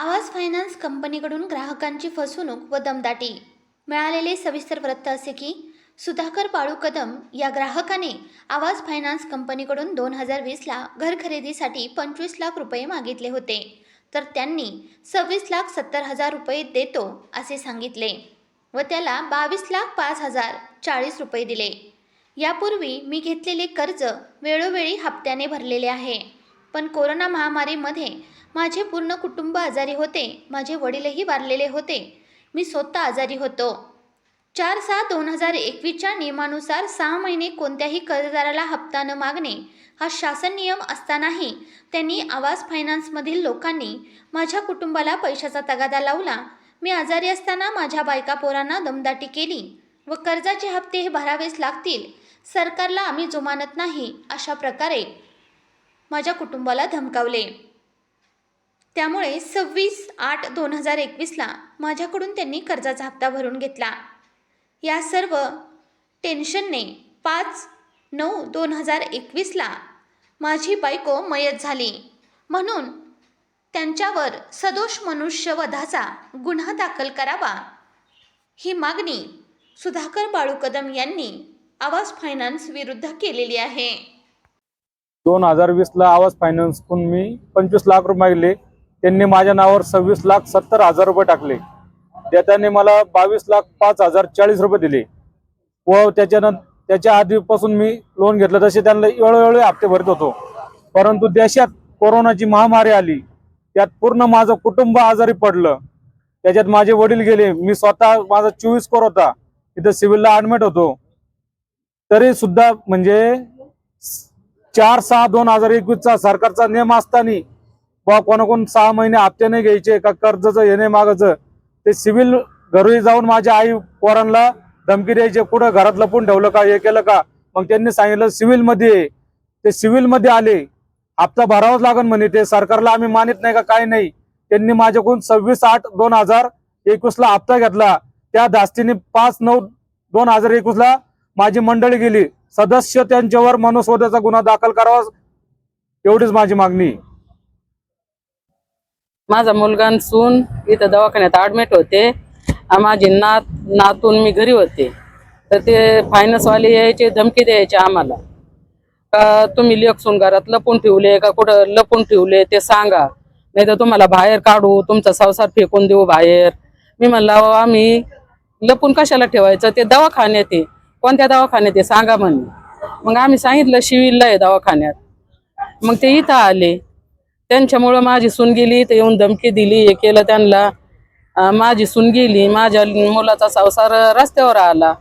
आवाज फायनान्स कंपनीकडून ग्राहकांची फसवणूक व दमदाटी. मिळालेले सविस्तर वृत्त असे की सुधाकर बाळू कदम या ग्राहकाने आवाज फायनान्स कंपनीकडून दोन हजार वीसला घर खरेदीसाठी पंचवीस लाख रुपये मागितले होते. तर त्यांनी सव्वीस लाख सत्तर हजार रुपये देतो असे सांगितले व त्याला बावीस लाख पाच हजार चाळीस रुपये दिले. यापूर्वी मी घेतलेले कर्ज वेळोवेळी हप्त्याने भरलेले आहे. पण कोरोना महामारीमध्ये माझे पूर्ण कुटुंब आजारी होते. माझे वडीलही वारलेले होते. मी स्वतः आजारी होतो. चार सहा दोन हजार एकवीसच्या नियमानुसार सहा महिने कोणत्याही कर्जदाराला हप्ता न मागणे हा शासन नियम असतानाही त्यांनी आवाज फायनान्समधील लोकांनी माझ्या कुटुंबाला पैशाचा तगादा लावला. मी आजारी असताना माझ्या बायका पोरांना दमदाटी केली व कर्जाचे हप्ते हे भरावेच लागतील. सरकारला आम्ही जुमानत नाही अशा प्रकारे माझ्या कुटुंबाला धमकावले. त्यामुळे सव्वीस आठ दोन हजार एकवीसला माझ्याकडून त्यांनी कर्जाचा हप्ता भरून घेतला. या सर्व टेन्शनने पाच नऊ दोन हजार एकवीसला माझी बायको मयत झाली. म्हणून त्यांच्यावर सदोष मनुष्यवधाचा गुन्हा दाखल करावा ही मागणी सुधाकर बाळू कदम यांनी आवाज फायनान्स विरुद्ध केलेली आहे. दोन हजार वीसला आवाज फायनान्सकडून मी पंचवीस लाख रुपये मागले. त्यांनी माझ्या नावावर सव्वीस लाख सत्तर हजार रुपये टाकले. त्याने मला बावीस लाख पाच हजार चाळीस रुपये दिले. व त्याच्यानंतर त्याच्या आधीपासून मी लोन घेतलं. तसे त्यांना वेळोवेळी हप्ते भरत होतो. परंतु देशात कोरोनाची महामारी आली. त्यात पूर्ण माझं कुटुंब आजारी पडलं. त्याच्यात माझे वडील गेले. मी स्वतः माझा चोवीस कोर होता. तिथं सिव्हिलला ऍडमिट होतो. तरी सुद्धा म्हणजे चार सहा दोन हजार एकवीसचा सरकारचा नियम असताना बा कोणाकोण सहा महिने हप्ते नाही घ्यायचे का कर्जाचं येणे मागायचं ते सिव्हिल घरी जाऊन माझ्या आई पोरांना धमकी द्यायचे कुठं घरात लपून ठेवलं का हे केलं का? मग त्यांनी सांगितलं सिव्हिलमध्ये ते सिव्हिलमध्ये आले. हप्ता भरावाच लागन म्हणे ते. सरकारला आम्ही मानित नाही का काय नाही. त्यांनी माझ्याकडून सव्वीस आठ दोन हजार एकवीसला हप्ता घेतला. त्या धास्तीने पाच नऊ दोन हजार एकवीसला माझी मंडळी गेली. सदस्य त्यांच्यावर मनुस्वदाचा गुन्हा दाखल करावा एवढीच माझी मागणी. माझा मुलगा सून इथं दवाखान्यात ऍडमिट होते. माझी नात नातून मी घरी होते. तर ते फायनान्सवाले यायचे धमकी द्यायचे आम्हाला. का तुम्ही लेखसून घरात लपून ठेवले का कुठं लपून ठेवले ते सांगा. नाही तर तुम्हाला बाहेर काढू तुमचा संसार फेकून देऊ बाहेर. मी म्हणला आम्ही लपून कशाला ठेवायचं? ते दवाखान्यात आहे. कोणत्या दवाखान्यात आहे सांगा म्हणे मग आम्ही सांगितलं शिविरला आहे दवाखान्यात. मग ते इथं आले. त्यांच्यामुळं माझी सून गेली इथं येऊन धमकी दिली हे केलं त्यांना. माझी सून गेली माझ्या मुलाचा संसार रस्त्यावर आला.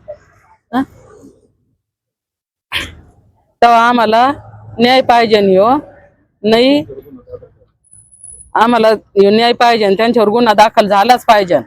तेव्हा आम्हाला न्याय पाहिजे हो नाही आम्हाला न्याय पाहिजे आणि त्यांच्यावर गुन्हा दाखल झालाच पाहिजे.